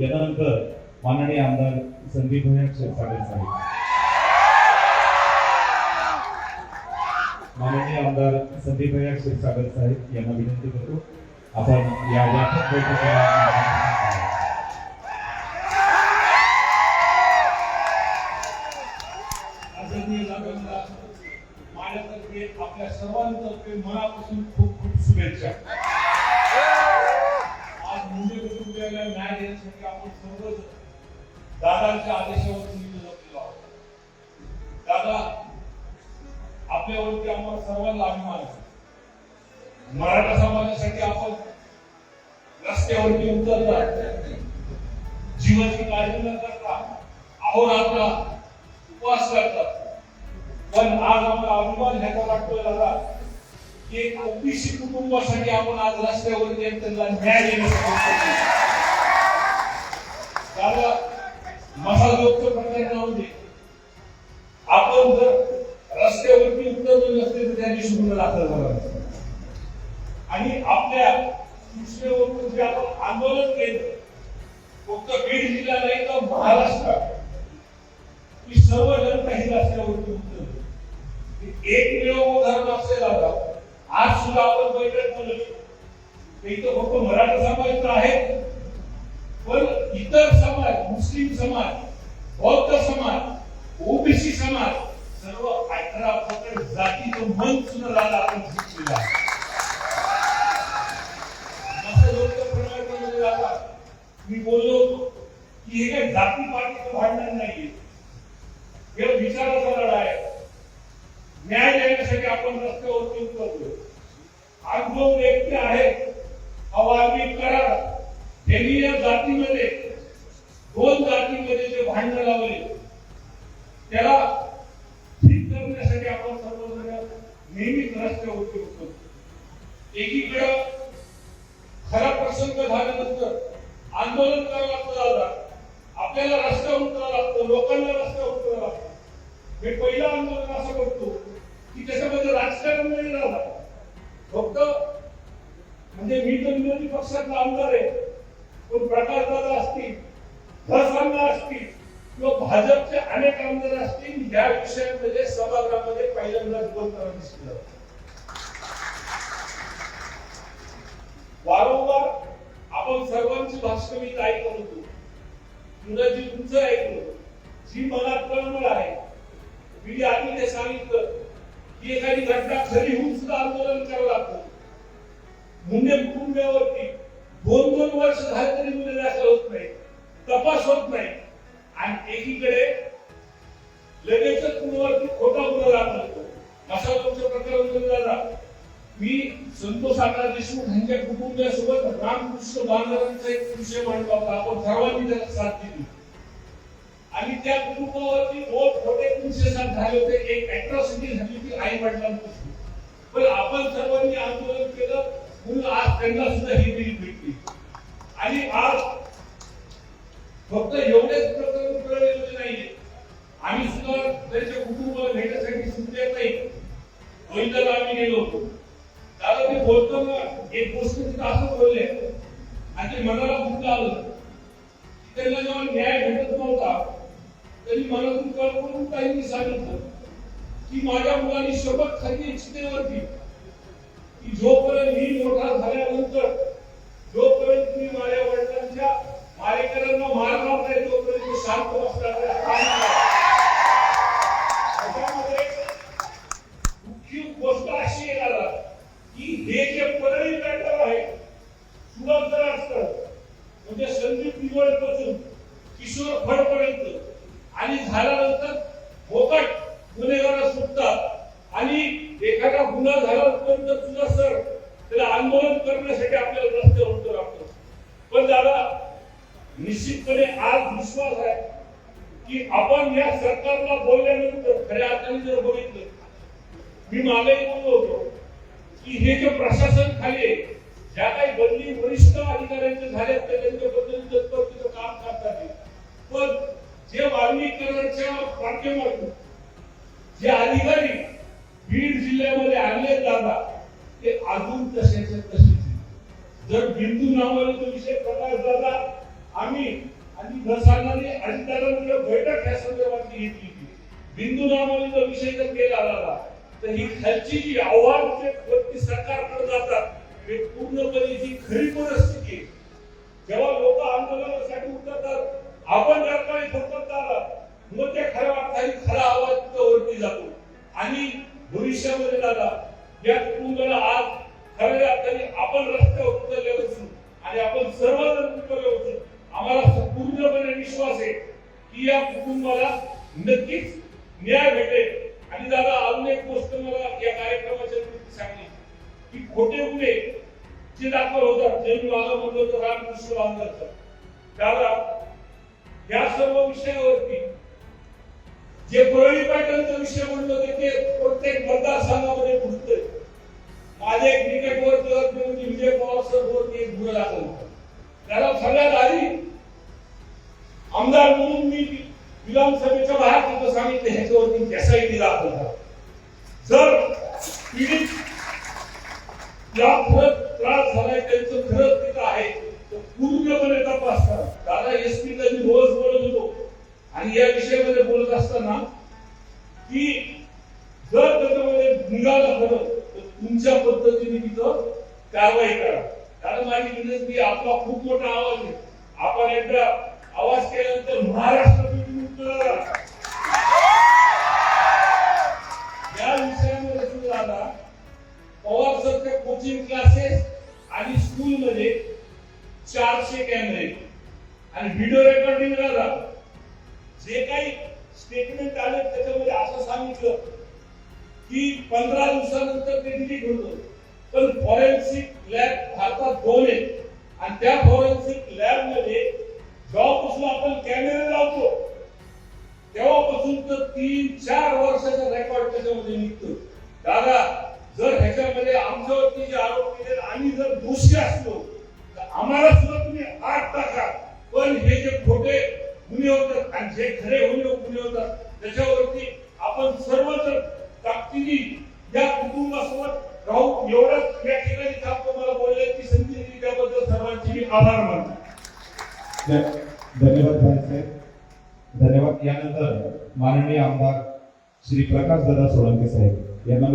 यानंतर माननीय आमदार संदीप भैया क्षीरसागर साहेब. माननीय आमदार संदीप भैया क्षीरसागर साहेब यांना विनंती करतो. आपण या व्यापक बैठकीला मुंबई न्याय देण्यासाठी आपण सर्वच दादांच्या आदेशावर तुम्ही जपलेलो आहोत दादा आपल्यावरती आम्हाला सर्वांना अभिमान आहे. मराठा समाजासाठी आपण रस्त्यावरती उतरतात जीवाची काळजी न करता अहोरात्र उपवास करतात पण आज आम्हाला अभिमान ह्याचा वाटतोय दादा की एक ओबीसी कुटुंबासाठी आपण आज रस्त्यावरती येऊन त्यांना न्याय देण्यासाठी दादा मसाजोगचं प्रकरण राहून दे आपण जर रस्त्यावरती उतरलो नसते तर त्या दिवशी गुन्हा दाखल झाला आणि आपल्या सूचनेवरून जे आपण आंदोलन केलं फक्त बीड जिल्हा नाही तर महाराष्ट्रात ही सर्व जनता ही रस्त्यावरती उतरले. एकमेव उदाहरण असेल दादा आज सुद्धा आपण बैठक बोलली इथं फक्त मराठा समाज तर आहे. इतर समाज मुस्लिम समाज बौद्ध समाज ओबीसी समाज सर्व अठरा पकड जातीचं मन सुद्धा दादा आपण शिकलेलं आहे म्हणजे मी बोललो होतो की हे काही जाती पातीचं भांडण नाहीये. हे विचाराचा लढा आहे. न्याय देण्यासाठी आपण रस्त्यावरती उतरतो आज जो व्यक्ती आहे अवामी करार. त्यांनी या जातीमध्ये दोन जातीमध्ये जे भांडण लावले त्याला ठीक करण्यासाठी आपण सर्वजण नेहमीच रस्त्यावर उपयोग करतो एकीकडं खरा प्रसंग झाल्यानंतर आंदोलन करावं लागतं दादा. आपल्याला रस्त्यावर उतरावं लागतं लोकांना रस्त्यावर उतरावं लागतं. मी पहिलं आंदोलन असं करतो की त्याच्यामध्ये राजकारण नाही दादा फक्त म्हणजे मी तर विरोधी पक्षातला आमदार आहे पण प्रकार दादा असतील. धसांना असतील किंवा भाजपचे अनेक आमदार असतील या विषयामध्ये सभागृहामध्ये पहिल्यांदाच बोलताना दिसलं वारंवार आपण सर्वांची भाषण मी काय होतो. तुला जी तुमचं ऐकलं जी मनात कळमळ आहे. मी आधी ते सांगितलं की एखादी घटना खरी होऊन सुद्धा आंदोलन करावं लागतं. मुंडे कुटुंबियावरती दोन दोन वर्ष झाले तरी मुले दाखल होत नाही तपास होत नाही. आणि एकीकडे लगेचच कुणावरती खोटा गुन्हा दाखल होतो. असा तुमचं प्रकरण मी संतोष आकाश देशमुख यांच्या कुटुंबियासोबत रामकृष्ण बांधवांचा एक विषय मांडला होता. आपण सर्वांनी त्याला साथ दिली. आणि त्या कुटुंबावरती दोन खोटे तीनशे साथ झाले होते. एक अॅट्रॉसिटी झाली होती आई वडिलांपासून. पण आपण सर्वांनी आंदोलन केलं. म्हणून आज त्यांना सुद्धा ही बिल भेटली. आणि आज फक्त एवढेच प्रकरण कळलेले नाहीये. आम्ही सुद्धा त्यांचे कुटुंब भेटण्यासाठी सुटले नाही. गोविंदाला आम्ही गेलो होतो. दादा ते बोलताना एक गोष्ट तिथं असं बोलले. आणि ते मनाला दुःख आलं. त्यांना जेव्हा न्याय भेटत नव्हता त्यांनी मनातून कळवून काहींनी सांगितलं. की माझ्या मुलांनी शपथ खाली इच्छितेवरती की जोपर्यंत मी मोठा झाल्यानंतर जोपर्यंत मी माझ्या वडिलांच्या मारेकरांना मारणार नाही तोपर्यंत शांत बसणार त्याच्यामध्ये मुख्य गोष्ट अशी आहे की हे जे परळी मॅटर आहे सुलभ जर असतं. म्हणजे संदीप निवडपासून किशोर फडपर्यंत आणि झाल्यानंतर मोकट गुन्हेगार सुटतात आणि एखादा गुन्हा झाल्यानंतर सुद्धा सर त्याला आंदोलन करण्यासाठी आपल्याला रस्त्यावर उतरावं लागतं पण दादा निश्चितपणे आज विश्वास आहे की आपण या सरकारला बोलल्यानंतर खऱ्या अर्थाने जर बघितलं मी मागेही बोललो होतो की हे जे प्रशासन खाली ज्या काही बदली वरिष्ठ अधिकाऱ्यांचे झाले ते त्यांच्याबद्दल तत्परतेचं काम करतात पण जे वाल्मीकरणाच्या माध्यमातून जे अधिकारी बीड जिल्ह्यामध्ये आणले जातात ते अजून तसेच तसेच जर बिंदू नावाने तो विषय प्रकाश दादा आम्ही आणि घसांनी अजितदादांकडे बैठक या संदर्भात घेतली होती. बिंदू नामावलीचा विषय जर केला आला तर ही खालची जी आव्हान जे वरती सरकारकडे जातात हे पूर्णपणे जी खरी परिस्थिती जेव्हा लोक आंदोलनासाठी विश्वास आहे की या कुटुंबाला नक्कीच न्याय भेटेल. आणि दादा अजून एक गोष्ट मला या कार्यक्रमाच्या निमित्त सांगली की खोटे गुन्हे जे दाखल होतात जे मी मला म्हणलं तर रामकृष्ण बांधलं दादा या सर्व विषयावरती जे परळी पॅटर्नचा विषय म्हणलं तर ते प्रत्येक मतदारसंघामध्ये घुसतंय माझे एक निकटवर्ती विजय पवार सर वरती एक गुन्हा दाखल त्याला सगळ्यात आधी आमदार म्हणून मी विधानसभेच्या बाहेर तुमचं सांगितलं ह्याच्यावरती एसआयटी दिला होता जर पीडित या खरंच त्रास झालाय त्यांचं खरंच तिथं आहे तर पूर्णपणे तपास करा दादा एस पी मी रोज बोलत होतो. आणि या विषयामध्ये बोलत असताना की जर त्याच्यामध्ये निघालं खरं तर तुमच्या पद्धतीने तिथं कारवाई करा. कारण माझी विनंती आपला खूप मोठा आवाज आहे. आपण एकदा आवाज केल्यानंतर महाराष्ट्र तुम्ही या विषयामध्ये सुरू दादा पवार सरचे कोचिंग क्लासेस आणि स्कूल मध्ये चारशे कॅमेरे आणि व्हिडिओ रेकॉर्डिंग झाला जे. काही स्टेटमेंट आले त्याच्यामध्ये असं सांगितलं की पंधरा दिवसानंतर ते डिलीट होतं. पण फॉरेन्सिक लॅब भारतात दोन आहेत. आणि त्या आमच्यावरती जे आरोप केले आम्ही जर दोषी असलो तर आम्हाला सुद्धा तुम्ही आठ टाका. पण हे जे खोटे गुन्हे होतात आणि जे खरे गुन्हे गुन्हे होतात त्याच्यावरती आपण सर्व जर ताकदीने या कुटुंबासोबत राहू. एवढंच या ठिकाणी थांबतो मला बोलण्याची संधी दिली त्याबद्दल सर्वांचे मी आभार मानतो. धन्यवाद भाईसाहेब धन्यवाद. यानंतर माननीय आमदार श्री प्रकाश दादा सोळंके साहेब यांना मी